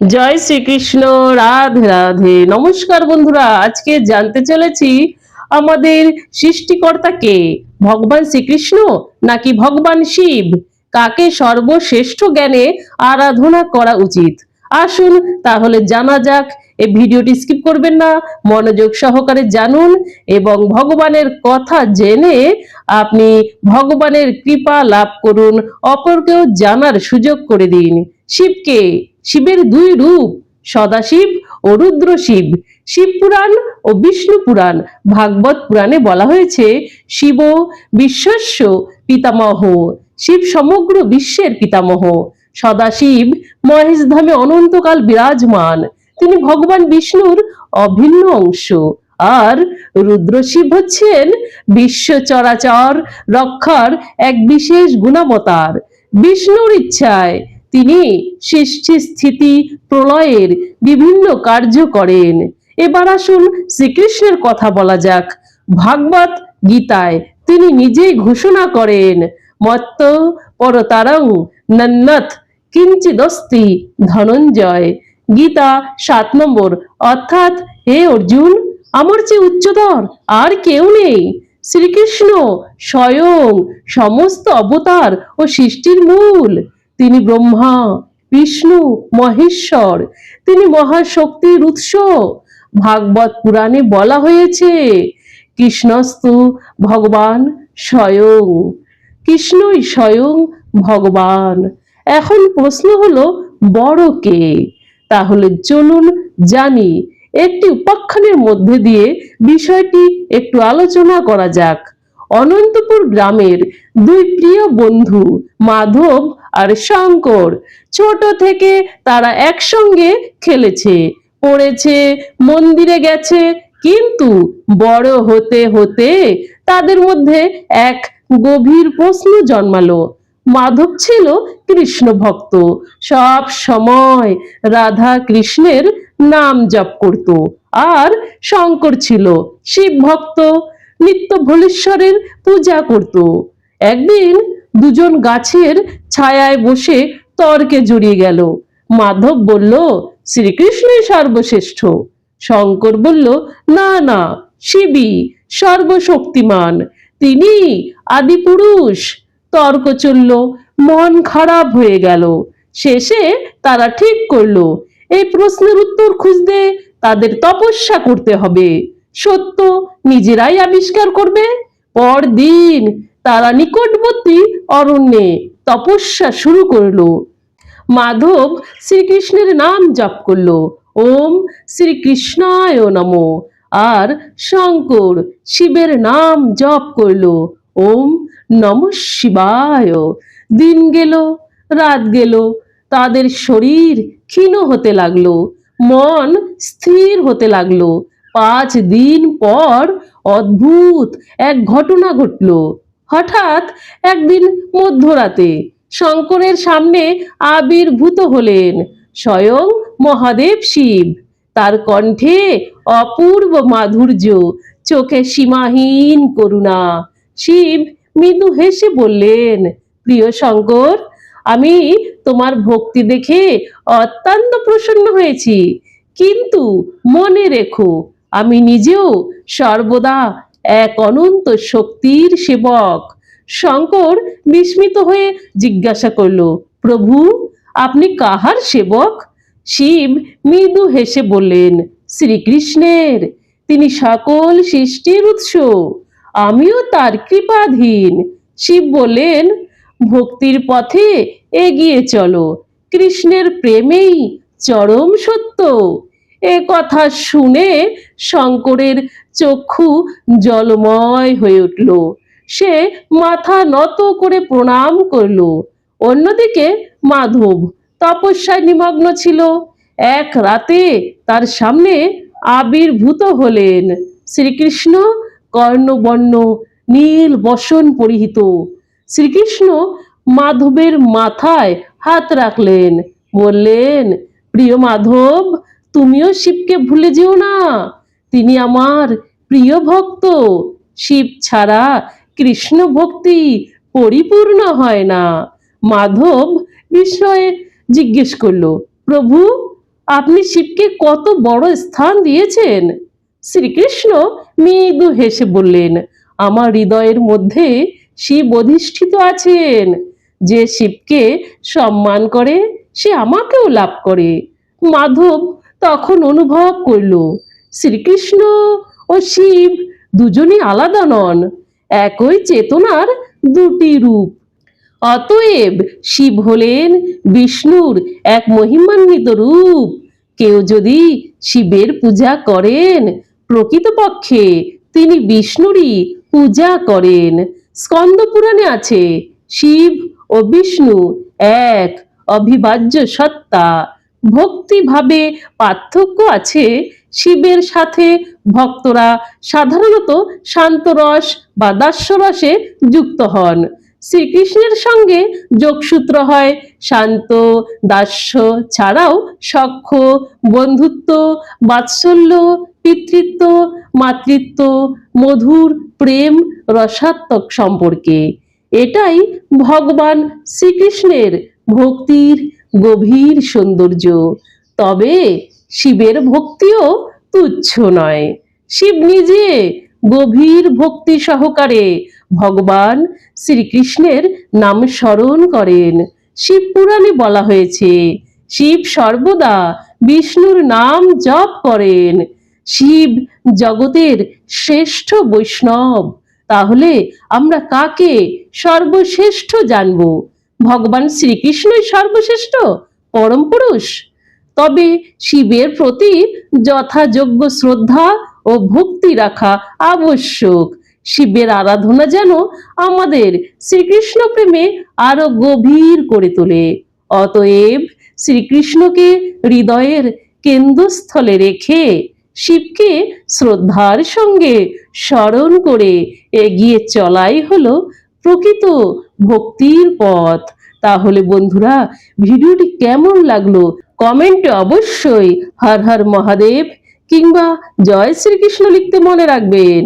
জয় শ্রীকৃষ্ণ, রাধে রাধে। নমস্কার বন্ধুরা, আজকে জানতে চলেছি আমাদের সৃষ্টিকর্তা কে? ভগবান শ্রীকৃষ্ণ নাকি ভগবান শিব? কাকে সর্বশ্রেষ্ঠ জ্ঞানে আরাধনা করা উচিত? আসুন তাহলে জানা যাক এই ভিডিওটি স্কিপ করবেন না, মনোযোগ সহকারে জানুন এবং ভগবানের কথা জেনে আপনি ভগবানের কৃপা লাভ করুন, অপরকেও জানার সুযোগ করে দিন। শিবকে শিবের দুই রূপ, সদাশিব ও রুদ্র শিব শিব পুরাণ ও বিষ্ণু পুরাণ। ভাগবত পুরাণে বলা হয়েছে, শিব বিশ্বস্য পিতামহ, শিব সমগ্র বিশ্বের পিতামহ। সদাশিব মহেশ ধামে অনন্তকাল বিরাজমান। তিনি ভগবান বিষ্ণুর অভিন্ন অংশ। আর রুদ্রশিব হচ্ছেন বিশ্ব চরাচর রক্ষার এক বিশেষ গুণাবতার। বিষ্ণুর ইচ্ছায় তিনি সৃষ্টি স্থিতি প্রলয়ের বিভিন্ন কার্য করেন। এবার আসুন শ্রীকৃষ্ণের কথা বলা যাক। ভাগবত গীতায় তিনি নিজেই ঘোষণা করেন, মত্ত পরতারং নন্নত কিঞ্চিদস্তি ধনঞ্জয়। গীতা সাত নম্বর। অর্থাৎ, হে অর্জুন, আমার চেয়ে উচ্চতর আর কেউ নেই। শ্রীকৃষ্ণ স্বয়ং সমস্ত অবতার ও সৃষ্টির মূল। তিনি ব্রহ্মা, বিষ্ণু, মহেশ্বর, তিনি মহাশক্তির উৎস। ভাগবত পুরাণে বলা হয়েছে, কৃষ্ণস্তু ভগবান স্বয়ং। কৃষ্ণই স্বয়ং ভগবান। এখন প্রশ্ন হলো, বড় কে? তাহলে চলুন জানি। একটি উপাখ্যানের মধ্যে দিয়ে বিষয়টি একটু আলোচনা করা যাক। অনন্তপুর গ্রামের দুই প্রিয় বন্ধু, মাধব আর শঙ্কর। ছোট থেকে তারা একসঙ্গে খেলেছে, পড়েছে, মন্দিরে গেছে। কিন্তু বড় হতে হতে তাদের মধ্যে এক গভীর প্রশ্ন জন্মালো। মাধব ছিল কৃষ্ণ ভক্ত। সব সময় রাধা কৃষ্ণের নাম জপ করত। আর শঙ্কর ছিল শিব ভক্ত। নিত্য ভোলেশ্বরের পূজা করত। একদিন দুজন গাছের ছায়ায় বসে তর্কে জড়িয়ে গেল। মাধব বলল, শ্রীকৃষ্ণই সর্বশ্রেষ্ঠ। শঙ্কর বলল, না না, শিবই সর্বশক্তিমান। তিনি আদিপুরুষ। তর্ক চলল, মন খারাপ হয়ে গেল। শেষে তারা ঠিক করল, এই প্রশ্নের উত্তর খুঁজতে তাদের তপস্যা করতে হবে। সত্য, নিজেরাই আবিষ্কার করবে। পরদিন তারা নিকটবর্তী অরণ্যে তপস্যা শুরু করল। মাধব শ্রীকৃষ্ণের নাম জপ করল। ওম শ্রীকৃষ্ণায় নমো। আর শঙ্কর শিবের নাম জপ করল। ওম নম শিবায়। দিন গেল, রাত গেল, তাদের শরীর ক্ষীণ হতে লাগল, মন স্থির হতে লাগল। পাঁচ দিন পর অদ্ভুত এক ঘটনা ঘটলো। হঠাৎ একদিন মধ্যরাতে শঙ্করের সামনে আবির্ভূত হলেন স্বয়ং মহাদেব শিব। তার কণ্ঠে অপূর্ব মাধুর্য, চোখে সীমাহীন করুণা। শিব মৃদু হেসে বললেন, প্রিয় শঙ্কর, আমি তোমার ভক্তি দেখে অত্যন্ত প্রসন্ন হয়েছি। কিন্তু মনে রেখো আমি নিজেও সর্বদা এক অনন্ত শক্তির সেবক। শঙ্কর বিস্মিত হয়ে জিজ্ঞাসা করল, প্রভু, আপনি কাহার সেবক? শিব মৃদু হেসে বললেন, শ্রীকৃষ্ণের। তিনি সকল সৃষ্টির উৎস। আমিও তার কৃপাধীন। শিব বললেন, ভক্তির পথে এগিয়ে চলো। কৃষ্ণের প্রেমেই চরম সত্য। এ কথা শুনে শঙ্করের চক্ষু জলময় হয়ে উঠল। সে মাথা নত করে প্রণাম করল। অন্যদিকে মাধব তপস্যায় নিমগ্ন ছিল। এক রাতে তার সামনে আবির্ভূত হলেন। শ্রীকৃষ্ণ কর্ণবর্ণ নীল বসন পরিহিত। শ্রীকৃষ্ণ মাধবের মাথায় হাত রাখলেন। বললেন, প্রিয় মাধব তুমিও শিবকে ভুলে যেও না। তিনি আমার প্রিয় ভক্ত। শিব ছাড়া কৃষ্ণ ভক্তি পরিপূর্ণ হয় না। মাধব বিস্ময়ে জিজ্ঞেস করল, প্রভু, আপনি শিবকে কত বড় স্থান দিয়েছেন? শ্রীকৃষ্ণ মৃদু হেসে বললেন, আমার হৃদয়ের মধ্যে শিব অধিষ্ঠিত আছেন। যে শিবকে সম্মান করে, সে আমাকেও লাভ করে। মাধব তখন অনুভব করল, শ্রীকৃষ্ণ ও শিব দুজনই আলাদা নন, একই চেতনার দুটি রূপ। অতএব শিব হলেন বিষ্ণুর এক মহিমান্বিত রূপ। কেউ যদি শিবের পূজা করেন, প্রকৃতপক্ষে তিনি বিষ্ণুরই পূজা করেন। স্কন্দ পুরাণে আছে, শিব ও বিষ্ণু এক অবিভাজ্য সত্তা। ভক্তিভাবে পার্থক্য আছে শিবের সাথে। ভক্তরা সাধারণত শান্তরস বা দাস্যরসে যুক্ত হন। শ্রীকৃষ্ণের সঙ্গে যোগসূত্র হয়, শান্ত, দাস্য ছাড়াও সখ্য, বন্ধুত্ব, বাৎসল্য, পিতৃত্ব, মাতৃত্ব, মধুর প্রেম, রসাত্মক সম্পর্কে। এটাই ভগবান শ্রীকৃষ্ণের ভক্তির গভীর সৌন্দর্য। তবে শিবের ভক্তিও তুচ্ছ নয়। শিব নিজে গভীর ভক্তি সহকারে ভগবান শ্রীকৃষ্ণের নাম স্মরণ করেন। শিব পুরাণে বলা হয়েছে, শিব সর্বদা বিষ্ণুর নাম জপ করেন। শিব জগতের শ্রেষ্ঠ বৈষ্ণব, তাহলে আমরা কাকে সর্বশ্রেষ্ঠ জানব? ভগবান শ্রীকৃষ্ণই সর্বশ্রেষ্ঠ, পরম পুরুষ। তবে শিবের প্রতি যথাযোগ্য শ্রদ্ধা ও ভক্তি রাখা আবশ্যক। শিবের আরাধনা যেন আমাদের শ্রীকৃষ্ণ প্রেমে আরও গভীর করে তোলে। অতএব শ্রীকৃষ্ণকে হৃদয়ের কেন্দ্রস্থলে রেখে শিবকে শ্রদ্ধার সঙ্গে স্মরণ করে এগিয়ে চলাই হলো প্রকৃত ভক্তির পথ। তাহলে বন্ধুরা, ভিডিওটি কেমন লাগল? কমেন্টে অবশ্যই হর হর মহাদেব কিংবা জয় শ্রীকৃষ্ণ লিখতে মনে রাখবেন।